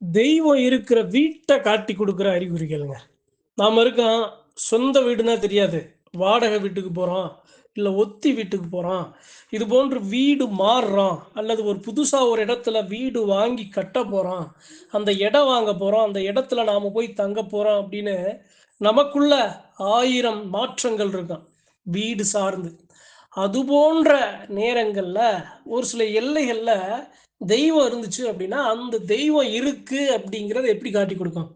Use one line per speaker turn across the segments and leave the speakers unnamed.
தெய்வம் இருக்கிற வீட்டை காட்டி கொடுக்குற அறிகுறிகளுங்க. நாம் இருக்கோம், சொந்த வீடுனா தெரியாது. வாடகை வீட்டுக்கு போகிறோம் இல்லை ஒத்தி வீட்டுக்கு போகிறோம் இது போன்று வீடு மாறுறோம், அல்லது ஒரு புதுசாக ஒரு இடத்துல வீடு வாங்கி கட்டப் போகிறோம் அந்த இடம் வாங்க போகிறோம் அந்த இடத்துல நாம போய் தங்கப் போகிறோம் அப்படின்னு நமக்குள்ள ஆயிரம் மாற்றங்கள் இருக்கும். வீடு சார்ந்து. அது போன்ற நேரங்களில் ஒரு சில எல்லைகளில் தெய்வம் இருந்துச்சு அப்படின்னா, அந்த தெய்வம் இருக்கு அப்படிங்கிறத எப்படி காட்டி கொடுக்கும்?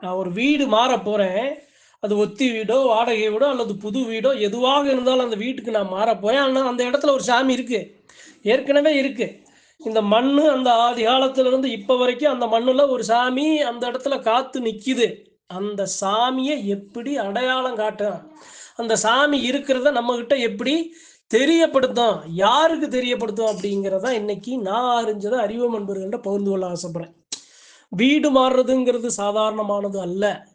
நான் ஒரு வீடு மாறப் போறேன். அது ஒத்தி வீடோ, வாடகை வீடோ அல்லது புது வீடோ எதுவாக இருந்தாலும் அந்த வீட்டுக்கு நான் மாற போறேன். ஆனால் அந்த இடத்துல ஒரு சாமி இருக்கு. ஏற்கனவே இருக்கு. இந்த மண்ணு அந்த ஆதி காலத்திலிருந்து இப்போ வரைக்கும் அந்த மண்ணுல ஒரு சாமி அந்த இடத்துல காத்து நிற்கிது அந்த சாமியை எப்படி அடையாளம் காட்டும்? அந்த சாமி இருக்கிறத நம்மக்கிட்ட எப்படி தெரியப்படுத்தும்? யாருக்கு தெரியப்படுத்தும்? அப்படிங்கிறத இன்னைக்கு நான் அறிஞ்சதை அறிவு நண்பர்கள்ட்ட பகிர்ந்து கொள்ள ஆசைப்படுறேன். வீடு மாறுறதுங்கிறது சாதாரணமானது அல்ல.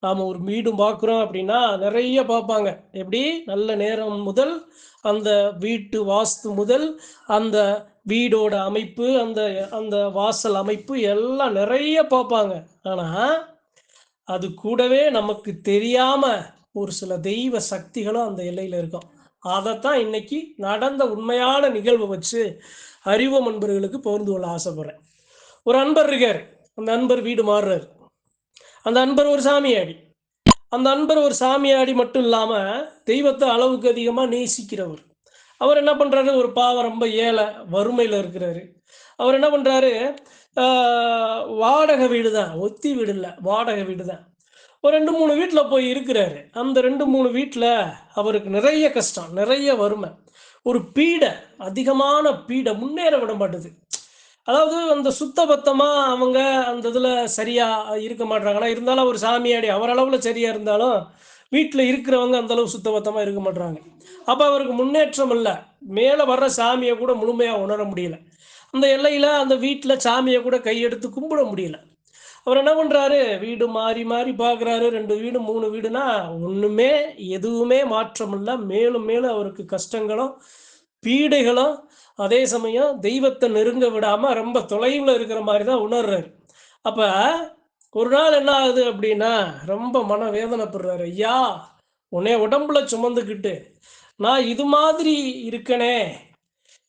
நாம ஒரு வீடு பார்க்குறோம் அப்படின்னா, நிறைய பார்ப்பாங்க. எப்படி? நல்ல நேரம் முதல், அந்த வீட்டு வாஸ்து முதல், அந்த வீடோட அமைப்பு, அந்த அந்த வாசல் அமைப்பு எல்லாம் நிறைய பார்ப்பாங்க. ஆனா, அது கூடவே நமக்கு தெரியாம ஒரு சில தெய்வ சக்திகளும் அந்த எல்லையில் இருக்கும். அதைத்தான் இன்னைக்கு நடந்த உண்மையான நிகழ்வு வச்சு அறிவம் அன்பர்களுக்கு பகிர்ந்து கொள்ள ஆசைப்படுறேன். ஒரு அன்பர் இருக்கார் அந்த அன்பர் வீடு மாறுறார் அந்த அன்பர் ஒரு சாமியாடி. அந்த அன்பர் ஒரு சாமியாடி மட்டும் இல்லாமல் தெய்வத்தை அளவுக்கு அதிகமாக நேசிக்கிறவர். அவர் என்ன பண்ணுறாரு ஒரு பாவம் ரொம்ப ஏழை, வறுமையில் இருக்கிறாரு. அவர் என்ன பண்ணுறாரு வாடகை வீடு தான். ஒத்தி வீடு இல்லை வாடகை வீடு தான். ஒரு ரெண்டு மூணு வீட்டில் போய் இருக்கிறாரு. அந்த ரெண்டு மூணு வீட்டில் அவருக்கு நிறைய கஷ்டம், நிறைய வறுமை. ஒரு பீட, அதிகமான பீடை முன்னேற விட மாட்டுது. அதாவது அந்த சுத்த பத்தமாக அவங்க அந்த இதில் சரியாக இருக்க மாட்றாங்க. இருந்தாலும் அவர் சாமியாடி. அவர் சரியாக இருந்தாலும், வீட்டில் இருக்கிறவங்க அந்த அளவு சுத்த இருக்க மாட்டுறாங்க அப்போ அவருக்கு முன்னேற்றம் இல்லை மேலே வர்ற சாமியை கூட முழுமையாக உணர முடியல. அந்த எல்லையில் அந்த வீட்டில் சாமியை கூட கையெடுத்து கும்பிட முடியல. அவர் என்ன பண்றாரு, வீடு மாறி மாறி பார்க்குறாரு. ரெண்டு வீடு, மூணு வீடுனா ஒண்ணுமே எதுவுமே மாற்றம் இல்லை மேலும் மேலும் அவருக்கு கஷ்டங்களும், பீடைகளும், அதே சமயம் தெய்வத்தை நெருங்க விடாம ரொம்ப தொலைவுல இருக்கிற மாதிரி தான் உணர்றாரு. அப்ப ஒரு நாள் என்ன ஆகுது அப்படின்னா, ரொம்ப மன வேதனைப்படுறாரு ஐயா! உன்னே உடம்புல சுமந்துக்கிட்டு, நான் இது மாதிரி இருக்கனே!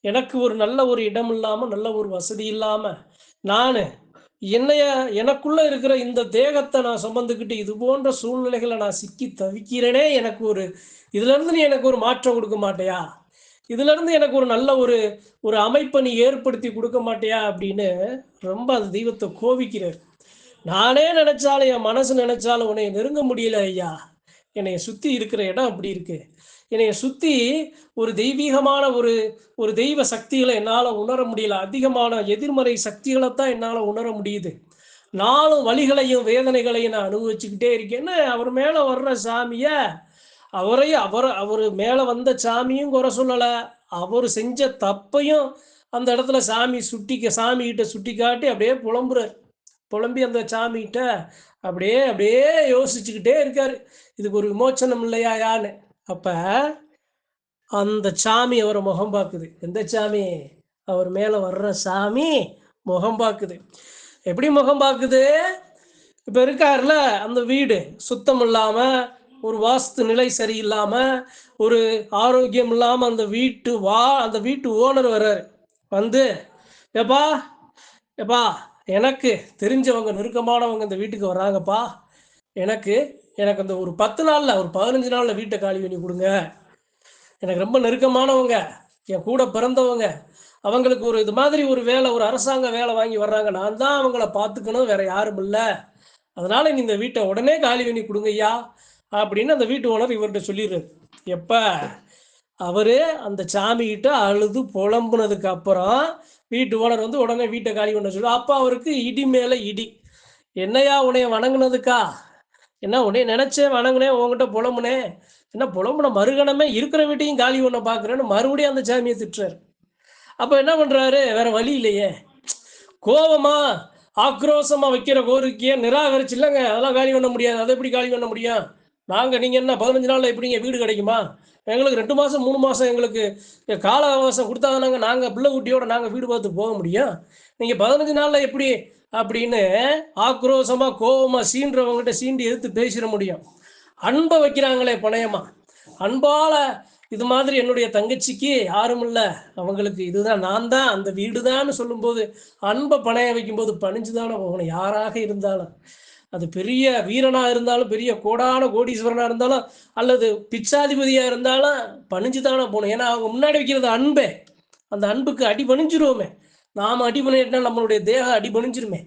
எனக்கு ஒரு நல்ல ஒரு இடம் இல்லாம, நல்ல ஒரு வசதி இல்லாம, நான் என்னைய எனக்குள்ள இருக்கிற இந்த தேகத்தை நான் சுமந்துக்கிட்டு, இது போன்ற சூழ்நிலைகளை நான் சிக்கி தவிக்கிறேனே! எனக்கு ஒரு இதிலிருந்து நீ எனக்கு ஒரு மாற்றம் கொடுக்க மாட்டியா? இதிலிருந்து எனக்கு ஒரு நல்ல ஒரு ஒரு அமைப்பை நீ ஏற்படுத்தி கொடுக்க மாட்டியா? அப்படின்னு ரொம்ப அந்த தெய்வத்தை கோவிக்கிறார் நானே நினைச்சாலும் என் மனசு நினைச்சாலும் உன்னை நெருங்க முடியல ஐயா! என்னைய சுத்தி இருக்கிற இடம் அப்படி இருக்கு. என்னைய சுத்தி ஒரு தெய்வீகமான ஒரு ஒரு தெய்வ சக்திகளை என்னால் உணர முடியல. அதிகமான எதிர்மறை சக்திகளை தான் என்னால் உணர முடியுது. நாளும் வழிகளையும் வேதனைகளையும் நான் அனுபவிச்சுக்கிட்டே இருக்கேன்னு, அவர் மேலே வர்ற சாமிய, அவரையும் அவர் அவர் மேலே வந்த சாமியும் குறை சொல்லலை அவர் செஞ்ச தப்பையும் அந்த இடத்துல சாமி சுட்டிக்க சாமிகிட்ட சுட்டிக்காட்டி அப்படியே புலம்புறாரு. புலம்பி அந்த சாமிகிட்ட அப்படியே அப்படியே யோசிச்சுக்கிட்டே இருக்காரு. இதுக்கு ஒரு விமோச்சனம் இல்லையா யான்னு அப்ப அந்த சாமி அவரை முகம் பார்க்குது எந்த சாமி? அவர் மேல வர்ற சாமி முகம் பார்க்குது எப்படி முகம் பார்க்குது இப்ப இருக்காருல அந்த வீடு சுத்தம் இல்லாம, ஒரு வாஸ்து நிலை சரியில்லாம, ஒரு ஆரோக்கியம் இல்லாம அந்த வீட்டு வா அந்த வீட்டு ஓனர் வர்றாரு. வந்து, "எப்பா, எப்பா எனக்கு தெரிஞ்சவங்க, நெருக்கமானவங்க இந்த வீட்டுக்கு வர்றாங்கப்பா. எனக்கு எனக்கு அந்த ஒரு 10 நாள்ல, ஒரு 15 நாள்ல வீட்டை காலி பண்ணி கொடுங்க எனக்கு ரொம்ப நெருக்கமானவங்க. என் கூட பிறந்தவங்க. அவங்களுக்கு ஒரு இது மாதிரி ஒரு வேலை, ஒரு அரசாங்க வேலை வாங்கி வர்றாங்க. நான் தான் அவங்கள பார்த்துக்கணும். வேற யாரும் இல்லை அதனால நீ இந்த வீட்டை உடனே காலி பண்ணி குடுங்கய்யா." அப்படின்னு அந்த வீட்டு ஓனர் இவர்கிட்ட சொல்லிர்றாரு. எப்ப? அவரு அந்த சாமிகிட்ட அழுது புலம்புனதுக்கு அப்புறம், வீட்டு ஓனர் வந்து உடனே வீட்டை காலி பண்ண சொல்லு அப்போ அவருக்கு இடி மேல இடி. என்னையா உனைய வணங்குனதுக்கா? என்ன உடனே நினைச்சேன் வணங்குனேன், உங்ககிட்ட புலம்புனே என்ன புலம்புன மறுகணமே இருக்கிற வீட்டையும் காலி பண்ண பார்க்குறேன்னு" மறுபடியும் அந்த சாமியை திட்டுறாரு. அப்ப என்ன பண்றாரு? வேற வழி இல்லையே. கோபமா ஆக்ரோஷமா வைக்கிற கோரிக்கைய நிராகரிச்சு, இல்லைங்க அதெல்லாம் காலி பண்ண முடியாது. அதை எப்படி காலி பண்ண முடியும்? நாங்க நீங்க என்ன 15 நாள்ல எப்படிங்க வீடு கிடைக்குமா? எங்களுக்கு ரெண்டு மாசம், மூணு மாசம் எங்களுக்கு கால அவகாசம் கொடுத்தாதானாங்க நாங்கள் நாங்க பிள்ளை குட்டியோட நாங்க வீடு பார்த்து போக முடியும். நீங்க 15 நாள்ல எப்படி அப்படின்னு ஆக்ரோஷமா கோபமா சீன்றவங்ககிட்ட சீண்டி எடுத்து பேசிட முடியும். அன்பை வைக்கிறாங்களே பணையமா அன்பால இது மாதிரி என்னுடைய தங்கச்சிக்கு யாரும் இல்லை அவங்களுக்கு இதுதான் நான் தான் அந்த வீடு தான் சொல்லும்போது அன்பை பணைய வைக்கும்போது பணிஞ்சு தானே போகணும். யாராக இருந்தாலும். அது பெரிய வீரனா இருந்தாலும் பெரிய கோடான கோடீஸ்வரனா இருந்தாலும் அல்லது பிச்சாதிபதியா இருந்தாலும் பணிஞ்சு தானே போகணும். ஏன்னா அவங்க முன்னாடி வைக்கிறது அன்பே. அந்த அன்புக்கு அடி பணிஞ்சிருவோமே. நாம் அடிபணினா நம்மளுடைய தேகம் அடிபணிஞ்சிருமே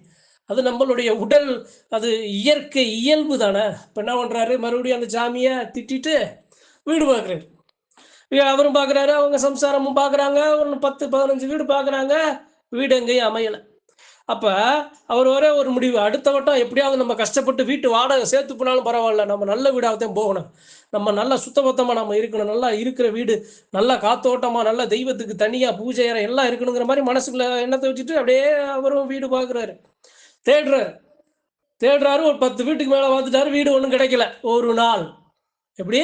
அது நம்மளுடைய உடல் அது இயற்கை இயல்பு தானே. இப்போ என்ன பண்ணுறாரு மறுபடியும் அந்த சாமியை திட்டிட்டு வீடு பார்க்குறாரு. அவரும் பார்க்குறாரு அவங்க சம்சாரமும் பார்க்குறாங்க. ஒரு பத்து பதினஞ்சு வீடு பார்க்குறாங்க. வீடு எங்கேயும் அமையலை. அப்போ அவர் ஒரே ஒரு முடிவு அடுத்த வட்டம் எப்படியாவது நம்ம கஷ்டப்பட்டு வீட்டு வாடகை சேர்த்து போனாலும் பரவாயில்ல. நம்ம நல்ல வீடாகத்தான் போகணும். நம்ம நல்லா சுத்தபத்தமாக நம்ம இருக்கணும். நல்லா இருக்கிற வீடு நல்லா காத்தோட்டமாக நல்லா தெய்வத்துக்கு தனியாக பூஜை அறை எல்லாம் இருக்கணுங்கிற மாதிரி மனசுக்குள்ள எண்ணத்தை வச்சுட்டு அப்படியே அவரும் வீடு பார்க்குறாரு தேடுறாரு. தேடுறாரு ஒரு பத்து வீட்டுக்கு மேலே பார்த்துட்டாரு வீடு ஒன்றும் கிடைக்கல. ஒரு நாள். எப்படி?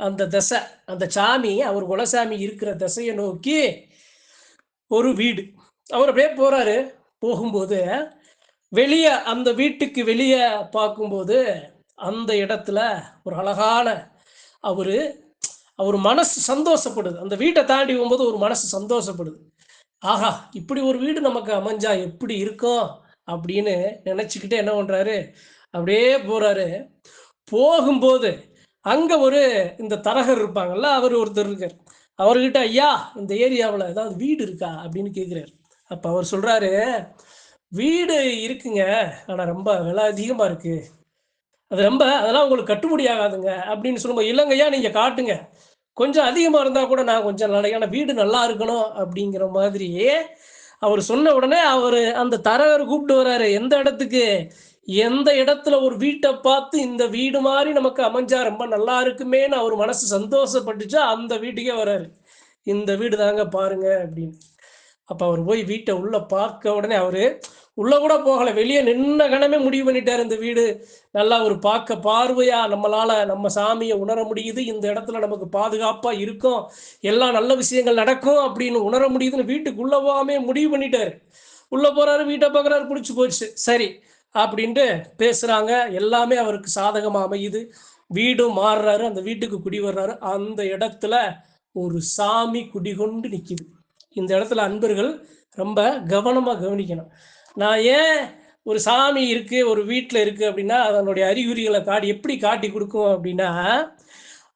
அந்த தசை அந்த சாமி அவர் குலசாமி இருக்கிற தசையை நோக்கி ஒரு வீடு. அவர் அப்படியே போறாரு. போகும்போது வெளியே அந்த வீட்டுக்கு வெளியே பார்க்கும்போது அந்த இடத்துல ஒரு அழகான அவரு அவர் மனசு சந்தோஷப்படுது. அந்த வீட்டை தாண்டி போகும்போது ஒரு மனசு சந்தோஷப்படுது. ஆஹா இப்படி ஒரு வீடு நமக்கு அமைஞ்சா எப்படி இருக்கும்? அப்படின்னு நினச்சிக்கிட்டு என்ன பண்ணுறாரு அப்படியே போகிறாரு போகும்போது அங்கே ஒரு இந்த தரகர் இருப்பாங்கல்ல அவர் ஒருத்தர் இருக்கார். அவர்கிட்ட ஐயா இந்த ஏரியாவில் ஏதாவது வீடு இருக்கா? அப்படின்னு கேட்குறாரு அப்போ அவர் சொல்கிறாரு வீடு இருக்குங்க ஆனால் ரொம்ப விலை அதிகமாக இருக்குது அது ரொம்ப அதெல்லாம் உங்களுக்கு கட்டுப்படி ஆகாதுங்க அப்படின்னு சொல்லும்போது இல்லைங்கய்யா நீங்கள் காட்டுங்க. கொஞ்சம் அதிகமாக இருந்தால் கூட நான் கொஞ்சம் நாளைக்கான வீடு நல்லா இருக்கணும் அப்படிங்கிற மாதிரி அவர் சொன்ன உடனே அவர் அந்த தரகர் கூப்பிட்டு வர்றாரு எந்த இடத்துக்கு? எந்த இடத்துல ஒரு வீட்டை பார்த்து இந்த வீடு மாதிரி நமக்கு அமைஞ்சா ரொம்ப நல்லா இருக்குமேன்னு அவர் மனசு சந்தோஷப்பட்டுச்சா அந்த வீட்டுக்கே வர்றாரு. இந்த வீடு தாங்க பாருங்க அப்படின்னு. அப்போ அவர் போய் வீட்டை உள்ள பார்க்க உடனே அவரு உள்ள கூட போகல. வெளியே நின்ன கணமே முடிவு பண்ணிட்டாரு இந்த வீடு. நல்லா ஒரு பார்க்க பார்வையா நம்மளால நம்ம சாமியை உணர முடியுது. இந்த இடத்துல நமக்கு பாதுகாப்பா இருக்கும். எல்லா நல்ல விஷயங்கள் நடக்கும் அப்படின்னு உணர முடியுதுன்னு வீட்டுக்குள்ள போகாமே முடிவு பண்ணிட்டாரு. உள்ள போறாரு வீட்டை பார்க்குறாரு பிடிச்சி போச்சு சரி அப்படின்ட்டு பேசுறாங்க. எல்லாமே அவருக்கு சாதகமா அமையுது. வீடும் மாறுறாரு. அந்த வீட்டுக்கு குடி வர்றாரு. அந்த இடத்துல ஒரு சாமி குடிகொண்டு நிற்கிது இந்த இடத்துல அன்பர்கள் ரொம்ப கவனமாக கவனிக்கணும். நான் ஏன் ஒரு சாமி இருக்கு ஒரு வீட்டில் இருக்கு அப்படின்னா அதனுடைய அறிகுறிகளை காட்டி எப்படி காட்டி கொடுக்கும் அப்படின்னா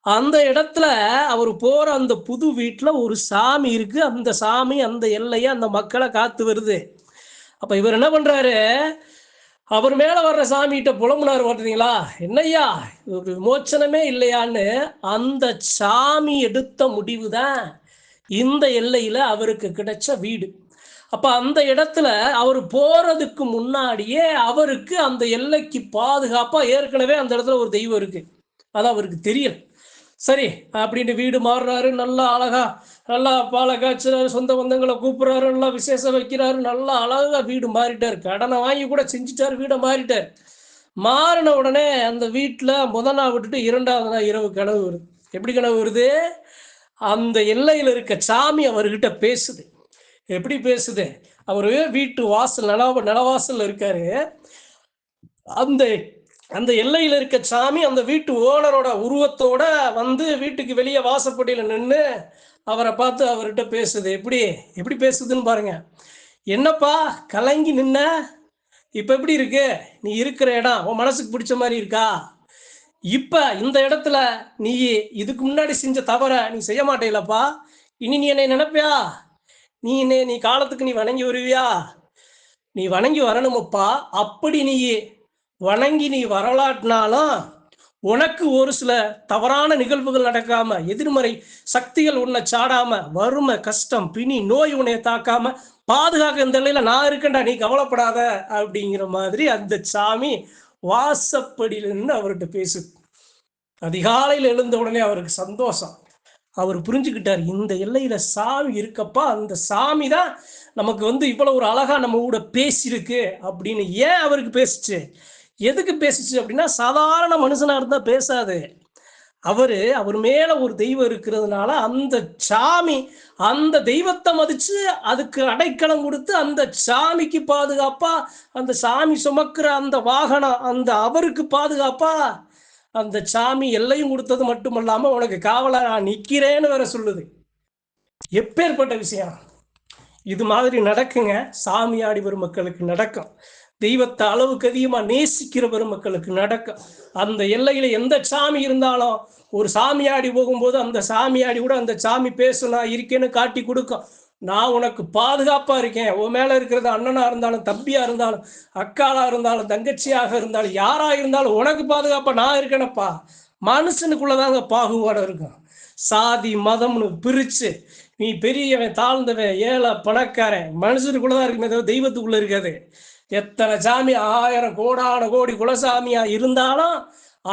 அந்த இடத்துல அவர் போற அந்த புது வீட்டில் ஒரு சாமி இருக்கு. அந்த சாமி அந்த எல்லையை அந்த மக்களை காத்து வருது. அப்ப இவர் என்ன பண்றாரு? அவர் மேல வர்ற சாமிகிட்ட புலம்புனார் பார்த்தீங்களா என்னய்யா ஒரு விமோச்சனமே இல்லையான்னு அந்த சாமி எடுத்த முடிவு தான் இந்த எல்லையில அவருக்கு கிடைச்ச வீடு. அப்ப அந்த இடத்துல அவர் போறதுக்கு முன்னாடியே அவருக்கு அந்த எல்லைக்கு பாதுகாப்பா ஏற்கனவே அந்த இடத்துல ஒரு தெய்வம் இருக்கு. அது அவருக்கு தெரியல. சரி அப்படின்ட்டு வீடு மாறுறாரு. நல்லா அழகா நல்லா பாலை காய்ச்சுறாரு சொந்த பந்தங்களை கூப்பிடுறாரு நல்லா விசேஷம் வைக்கிறாரு. நல்லா அழகா வீடு மாறிட்டார். கடனை வாங்கி கூட செஞ்சுட்டாரு வீடை மாறிட்டார். மாறின உடனே அந்த வீட்டில் முத நாள் விட்டுட்டு இரண்டாவது நாள் இரவு கனவு வருது. எப்படி கனவு வருது? அந்த எல்லையில் இருக்க சாமி அவர்கிட்ட பேசுது. எப்படி பேசுது? அவர் வீட்டு வாசல் நில நிலவாசல் இருக்காரு. அந்த அந்த எல்லையில் இருக்க சாமி அந்த வீட்டு ஓனரோட உருவத்தோட வந்து வீட்டுக்கு வெளியே வாசப்படியில் நின்று அவரை பார்த்து அவர்கிட்ட பேசுது. எப்படி? எப்படி பேசுதுன்னு பாருங்க. என்னப்பா கலங்கி நின்ன? இப்போ எப்படி இருக்கு? நீ இருக்கிற இடம் உன் மனசுக்கு பிடிச்ச மாதிரி இருக்கா? இப்போ இந்த இடத்துல நீ இதுக்கு முன்னாடி செஞ்ச தவற நீ செய்ய மாட்டேலப்பா. இனி நீ என்னை நினைப்பியா? நீ என்ன நீ காலத்துக்கு நீ வணங்கி வருவியா? நீ வணங்கி வரணுமப்பா. அப்படி நீ வணங்கி நீ வரலாட்டினாலும் உனக்கு ஒரு சில தவறான நிகழ்வுகள் நடக்காம எதிர்மறை சக்திகள் உன்னை சாடாம வறுமை கஷ்டம் பிணி நோய் உன்னை தாக்காம பாதுகாக்க இந்த நிலையில நான் இருக்கேன்டா நீ கவலைப்படாத அப்படிங்கிற மாதிரி அந்த சாமி வாசப்படியில் அவர்கிட்ட பேசுது அதிகாலையில் எழுந்த உடனே அவருக்கு சந்தோஷம். அவர் புரிஞ்சுக்கிட்டார் இந்த எல்லையில சாமி இருக்கப்பா அந்த சாமி தான் நமக்கு வந்து இவ்வளவு ஒரு அழகா நம்ம கூட பேசியிருக்கு அப்படின்னு ஏன் அவருக்கு பேசுச்சு? எதுக்கு பேசிச்சு அப்படின்னா சாதாரண மனுஷனா இருந்தா பேசாது. அவரு அவர் மேல ஒரு தெய்வம் இருக்கிறதுனால அந்த சாமி அந்த தெய்வத்தை மதிச்சு அதுக்கு அடைக்கலம் கொடுத்து அந்த சாமிக்கு பாதுகாப்பா அந்த சாமி சுமக்கிற அந்த வாகனம் அந்த அவருக்கு பாதுகாப்பா அந்த சாமி எல்லையும் கொடுத்தது மட்டுமல்லாமல் உனக்கு காவலாக நான் நிற்கிறேன்னு வேற சொல்லுது. எப்பேற்பட்ட விஷயம். இது மாதிரி நடக்குங்க. சாமியாடி வரும் மக்களுக்கு நடக்கும். தெய்வத்தை அளவுக்கு அதிகமாக நேசிக்கிற பெருமக்களுக்கு நடக்கும். அந்த எல்லையில் எந்த சாமி இருந்தாலும் ஒரு சாமியாடி போகும்போது அந்த சாமியாடி கூட அந்த சாமி பேசும் நான் இருக்கேன்னு காட்டி கொடுக்கும். நான் உனக்கு பாதுகாப்பா இருக்கேன். உன் மேல இருக்கிறது அண்ணனா இருந்தாலும் தம்பியா இருந்தாலும் அக்காளா இருந்தாலும் தங்கச்சியாக இருந்தாலும் யாரா இருந்தாலும் உனக்கு பாதுகாப்பா நான் இருக்கேனப்பா. மனுஷனுக்குள்ளதாங்க பாகுபாடு இருக்கும். சாதி மதம்னு பிரிச்சு நீ பெரியவன் தாழ்ந்தவன் ஏழை பணக்காரன் மனுஷனுக்குள்ளதான் இருக்குமே தவிர தெய்வத்துக்குள்ள இருக்காது. எத்தனை சாமி ஆயிரம் கோடான கோடி குலசாமியா இருந்தாலும்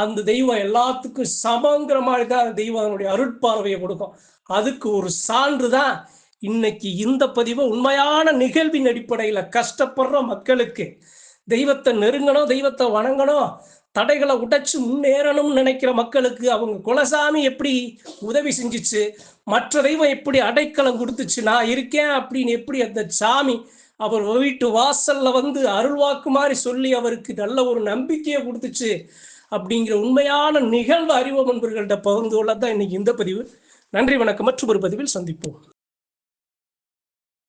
அந்த தெய்வம் எல்லாத்துக்கும் சமங்கிற மாதிரி தான் அந்த தெய்வம் அதனுடைய அருட்பார்வையை கொடுக்கும். அதுக்கு ஒரு சான்று தான் இன்னைக்கு இந்த பதிவு உண்மையான நிகழ்வின் அடிப்படையில் கஷ்டப்படுற மக்களுக்கு தெய்வத்தை நெருங்கணும் தெய்வத்தை வணங்கணும் தடைகளை உடைச்சு முன்னேறணும்னு நினைக்கிற மக்களுக்கு அவங்க குலசாமி எப்படி உதவி செஞ்சுச்சு மற்ற தெய்வம் எப்படி அடைக்கலம் கொடுத்துச்சு நான் இருக்கேன் அப்படின்னு எப்படி அந்த சாமி அவர் வீட்டு வாசல்ல வந்து அருள்வாக்கு மாதிரி சொல்லி அவருக்கு நல்ல ஒரு நம்பிக்கையை கொடுத்துச்சு அப்படிங்கிற உண்மையான நிகழ்வு அறிவு நண்பர்கள்ட்ட பகிர்ந்து கொள்ள தான் இன்னைக்கு இந்த பதிவு. நன்றி வணக்கம். மற்றும் ஒரு பதிவில் சந்திப்போம்.